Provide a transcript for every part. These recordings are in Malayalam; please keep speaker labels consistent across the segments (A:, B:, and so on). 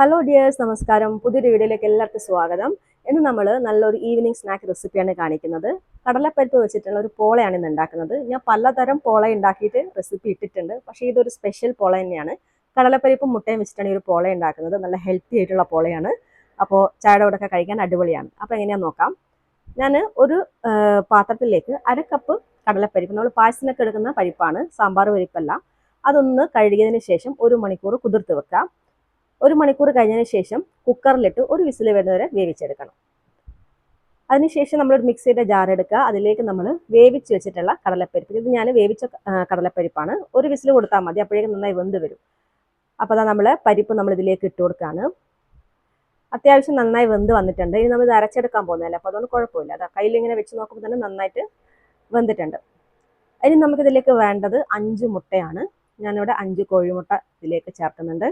A: ഹലോ ഡിയേഴ്സ് നമസ്കാരം പുതിയൊരു വീഡിയോയിലേക്ക് എല്ലാവർക്കും സ്വാഗതം ഇന്ന് നമ്മൾ നല്ലൊരു ഈവനിങ് സ്നാക്ക് റെസിപ്പിയാണ് കാണിക്കുന്നത് കടലപ്പരിപ്പ് വെച്ചിട്ടുള്ള ഒരു പോളയാണ് ഇന്ന് ഉണ്ടാക്കുന്നത് ഞാൻ പലതരം പോള ഉണ്ടാക്കിയിട്ട് റെസിപ്പി ഇട്ടിട്ടുണ്ട് പക്ഷേ ഇതൊരു സ്പെഷ്യൽ പോള തന്നെയാണ് കടലപ്പരിപ്പും മുട്ടയും വെച്ചിട്ടാണ് ഈ ഒരു പോള ഉണ്ടാക്കുന്നത് നല്ല ഹെൽത്തി ആയിട്ടുള്ള പോളയാണ് അപ്പോൾ ചായടോടൊക്കെ കഴിക്കാൻ അടിപൊളിയാണ് അപ്പോൾ എങ്ങനെയാണെന്ന് നോക്കാം ഞാൻ ഒരു പാത്രത്തിലേക്ക് അര കപ്പ് കടലപ്പരിപ്പ് നമ്മൾ പായസത്തിനൊക്കെ എടുക്കുന്ന പരിപ്പാണ് സാമ്പാർ പരിപ്പല്ല അതൊന്ന് കഴുകിയതിന് ശേഷം ഒരു മണിക്കൂർ കുതിർത്ത് വെക്കാം ഒരു മണിക്കൂർ കഴിഞ്ഞതിന് ശേഷം കുക്കറിലിട്ട് ഒരു വിസിൽ വരുന്നവരെ വേവിച്ചെടുക്കണം അതിനുശേഷം നമ്മളൊരു മിക്സിയുടെ ജാർ എടുക്കുക അതിലേക്ക് നമ്മൾ വേവിച്ച് വെച്ചിട്ടുള്ള കടലപ്പരിപ്പ് ഇത് ഞാൻ വേവിച്ച കടലപ്പരിപ്പാണ് ഒരു വിസിൽ കൊടുത്താൽ മതി അപ്പോഴേക്കും നന്നായി വെന്ത് വരും അപ്പോൾ അതാ നമ്മൾ പരിപ്പ് നമ്മൾ ഇതിലേക്ക് ഇട്ട് കൊടുക്കുകയാണ് അത്യാവശ്യം നന്നായി വെന്ത് വന്നിട്ടുണ്ട് ഇനി നമ്മൾ ഇത് അരച്ചെടുക്കാൻ പോകുന്നില്ല അപ്പോൾ അതുകൊണ്ട് കുഴപ്പമില്ല അതാ കയ്യിലിങ്ങനെ വെച്ച് നോക്കുമ്പോൾ തന്നെ നന്നായിട്ട് വെന്തിട്ടുണ്ട് ഇനി നമുക്കിതിലേക്ക് വേണ്ടത് അഞ്ച് മുട്ടയാണ് ഞാനിവിടെ അഞ്ച് കോഴിമുട്ട ഇതിലേക്ക് ചേർക്കുന്നുണ്ട്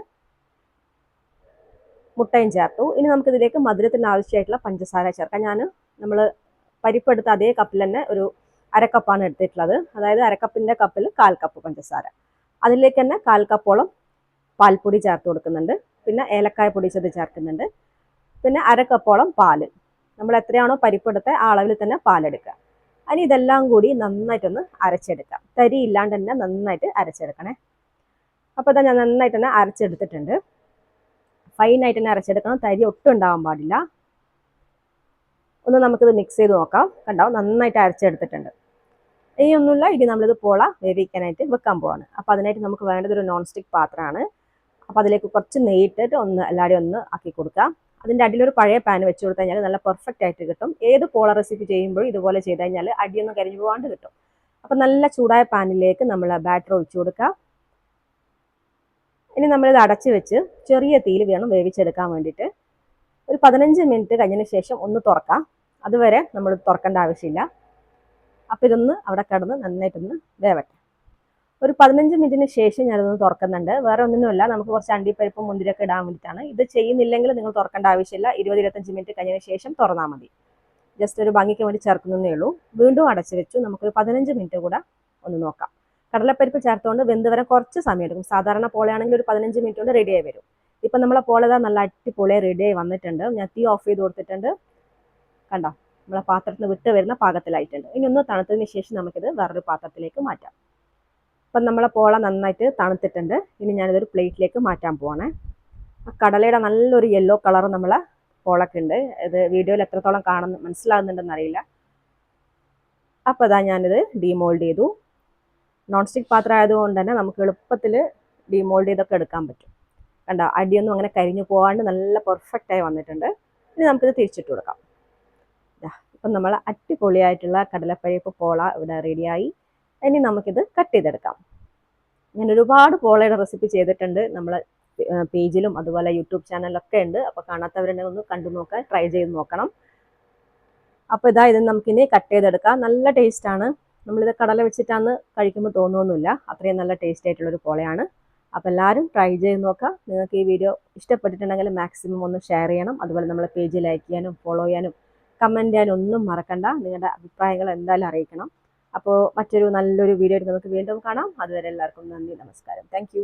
A: മുട്ടയും ചേർത്തു ഇനി നമുക്കിതിലേക്ക് മധുരത്തിന് ആവശ്യമായിട്ടുള്ള പഞ്ചസാര ചേർക്കാം ഞാൻ നമ്മൾ പരിപ്പെടുത്ത അതേ കപ്പിൽ തന്നെ ഒരു അരക്കപ്പാണ് എടുത്തിട്ടുള്ളത് അതായത് അരക്കപ്പിൻ്റെ കപ്പിൽ കാൽ കപ്പ് പഞ്ചസാര അതിലേക്ക് തന്നെ കാൽ കപ്പോളം പാൽപ്പൊടി ചേർത്ത് കൊടുക്കുന്നുണ്ട് പിന്നെ ഏലക്കായ പൊടിച്ചത് ചേർക്കുന്നുണ്ട് പിന്നെ അരക്കപ്പോളം പാൽ നമ്മൾ എത്രയാണോ പരിപ്പെടുത്ത ആ അളവിൽ തന്നെ പാലെടുക്കുക അതിന് ഇതെല്ലാം കൂടി നന്നായിട്ടൊന്ന് അരച്ചെടുക്കാം തരി ഇല്ലാണ്ട് തന്നെ നന്നായിട്ട് അരച്ചെടുക്കണേ അപ്പോൾ തന്നെ ഞാൻ നന്നായിട്ട് തന്നെ അരച്ചെടുത്തിട്ടുണ്ട് ആയിട്ട് തന്നെ അരച്ചെടുക്കണം തരി ഒട്ടും ഉണ്ടാവാൻ പാടില്ല ഒന്ന് നമുക്കിത് മിക്സ് ചെയ്ത് നോക്കാം കണ്ടോ നന്നായിട്ട് അരച്ചെടുത്തിട്ടുണ്ട് ഇനി ഒന്നുമില്ല ഇനി നമ്മളിത് പോള വേവിക്കാനായിട്ട് വെക്കാൻ പോവാണ് അപ്പം അതിനായിട്ട് നമുക്ക് വേണ്ടത് ഒരു നോൺ സ്റ്റിക്ക് പാത്രമാണ് അപ്പം അതിലേക്ക് കുറച്ച് നെയ്യിട്ടിട്ട് ഒന്ന് എല്ലാവരും ഒന്ന് ആക്കി കൊടുക്കാം അതിൻ്റെ അടിയിലൊരു പഴയ പാൻ വെച്ച് കൊടുത്തു കഴിഞ്ഞാൽ നല്ല പെർഫെക്റ്റ് ആയിട്ട് കിട്ടും ഏത് പോള റെസിപ്പി ചെയ്യുമ്പോഴും ഇതുപോലെ ചെയ്ത് കഴിഞ്ഞാൽ അടിയൊന്നും കരിഞ്ഞു പോകാണ്ട് കിട്ടും അപ്പം നല്ല ചൂടായ പാനിലേക്ക് നമ്മൾ ബാറ്റർ ഒഴിച്ചു കൊടുക്കാം ഇനി നമ്മളിത് അടച്ചു വെച്ച് ചെറിയ തീയിൽ വേണം വേവിച്ചെടുക്കാൻ വേണ്ടിയിട്ട് ഒരു പതിനഞ്ച് മിനിറ്റ് കഴിഞ്ഞതിന് ശേഷം ഒന്ന് തുറക്കാം അതുവരെ നമ്മൾ തുറക്കേണ്ട ആവശ്യമില്ല അപ്പോൾ ഇതൊന്ന് അവിടെ കിടന്ന് നന്നായിട്ടൊന്ന് വേവട്ടെ ഒരു പതിനഞ്ച് മിനിറ്റിന് ശേഷം ഞാനിതൊന്ന് തുറക്കുന്നുണ്ട് വേറെ ഒന്നിനുമല്ല നമുക്ക് കുറച്ച് അണ്ടിപ്പരിപ്പും മുന്തിരിയൊക്കെ ഇടാൻ വേണ്ടിയിട്ടാണ് ഇത് ചെയ്യുന്നില്ലെങ്കിൽ നിങ്ങൾ തുറക്കേണ്ട ആവശ്യമില്ല ഇരുപത് ഇരുപത്തഞ്ച് മിനിറ്റ് കഴിഞ്ഞതിന് ശേഷം തുറന്നാൽ മതി ജസ്റ്റ് ഒരു ഭംഗിക്ക് വേണ്ടി ചേർക്കുന്നതേ ഉള്ളൂ വീണ്ടും അടച്ചു വെച്ചു നമുക്കൊരു പതിനഞ്ച് മിനിറ്റ് കൂടെ ഒന്ന് നോക്കാം കടലപ്പരിപ്പ് ചേർത്തുകൊണ്ട് വെന്ത് വരാൻ കുറച്ച് സമയം എടുക്കും സാധാരണ പോളയാണെങ്കിൽ ഒരു പതിനഞ്ച് മിനിറ്റ് കൊണ്ട് റെഡിയായി വരും ഇപ്പം നമ്മളെ പോളത നല്ല റെഡി ആയി വന്നിട്ടുണ്ട് ഞാൻ തീ ഓഫ് ചെയ്ത് കൊടുത്തിട്ടുണ്ട് കണ്ടോ നമ്മളെ പാത്രത്തിൽ നിന്ന് വിട്ട് വരുന്ന പാകത്തിലായിട്ടുണ്ട് ഇനി ഒന്ന് തണുത്തതിന് ശേഷം നമുക്കിത് വേറൊരു പാത്രത്തിലേക്ക് മാറ്റാം ഇപ്പം നമ്മളെ പോള നന്നായിട്ട് തണുത്തിട്ടുണ്ട് ഇനി ഞാനിതൊരു പ്ലേറ്റിലേക്ക് മാറ്റാൻ പോവാണേ ആ കടലയുടെ നല്ലൊരു യെല്ലോ കളർ നമ്മളെ പോളക്കുണ്ട് ഇത് വീഡിയോയിൽ എത്രത്തോളം കാണുന്നു മനസ്സിലാകുന്നുണ്ടെന്നറിയില്ല അപ്പോൾ അതാ ഞാനിത് ഡീമോൾഡ് ചെയ്തു നോൺ സ്റ്റിക്ക് പാത്രം ആയതുകൊണ്ട് തന്നെ നമുക്ക് എളുപ്പത്തിൽ ഡിമോൾഡ് ചെയ്തൊക്കെ എടുക്കാൻ പറ്റും കണ്ട അടിയൊന്നും അങ്ങനെ കരിഞ്ഞു പോകാണ്ട് നല്ല പെർഫെക്റ്റായി വന്നിട്ടുണ്ട് ഇനി നമുക്കിത് തിരിച്ചിട്ട് കൊടുക്കാം ഇപ്പം നമ്മൾ അടിപൊളിയായിട്ടുള്ള കടലപ്പരിപ്പ് പോള ഇവിടെ റെഡിയായി ഇനി നമുക്കിത് കട്ട് ചെയ്തെടുക്കാം ഞാൻ ഒരുപാട് പോളയുടെ റെസിപ്പി ചെയ്തിട്ടുണ്ട് നമ്മൾ പേജിലും അതുപോലെ യൂട്യൂബ് ചാനലൊക്കെ ഉണ്ട് അപ്പോൾ കാണാത്തവരുണ്ടെങ്കിൽ ഒന്ന് കണ്ടു നോക്കാൻ ട്രൈ ചെയ്ത് നോക്കണം അപ്പോൾ ഇതാ ഇത് നമുക്കിനി കട്ട് ചെയ്തെടുക്കാം നല്ല ടേസ്റ്റാണ് നമ്മളിത് കടല വെച്ചിട്ടാന്ന് കഴിക്കുമ്പോൾ തോന്നുമൊന്നുമില്ല അത്രയും നല്ല ടേസ്റ്റ് ആയിട്ടുള്ളൊരു പോളയാണ് അപ്പോൾ എല്ലാവരും ട്രൈ ചെയ്ത് നോക്കുക നിങ്ങൾക്ക് ഈ വീഡിയോ ഇഷ്ടപ്പെട്ടിട്ടുണ്ടെങ്കിൽ മാക്സിമം ഒന്ന് ഷെയർ ചെയ്യണം അതുപോലെ നമ്മളെ പേജ് ലൈക്ക് ചെയ്യാനും ഫോളോ ചെയ്യാനും കമൻറ്റ് ചെയ്യാനും ഒന്നും മറക്കണ്ട നിങ്ങളുടെ അഭിപ്രായങ്ങൾ എന്തായാലും അറിയിക്കണം അപ്പോൾ മറ്റൊരു നല്ലൊരു വീഡിയോ നമുക്ക് വീണ്ടും കാണാം അതുവരെ എല്ലാവർക്കും നന്ദി നമസ്കാരം താങ്ക്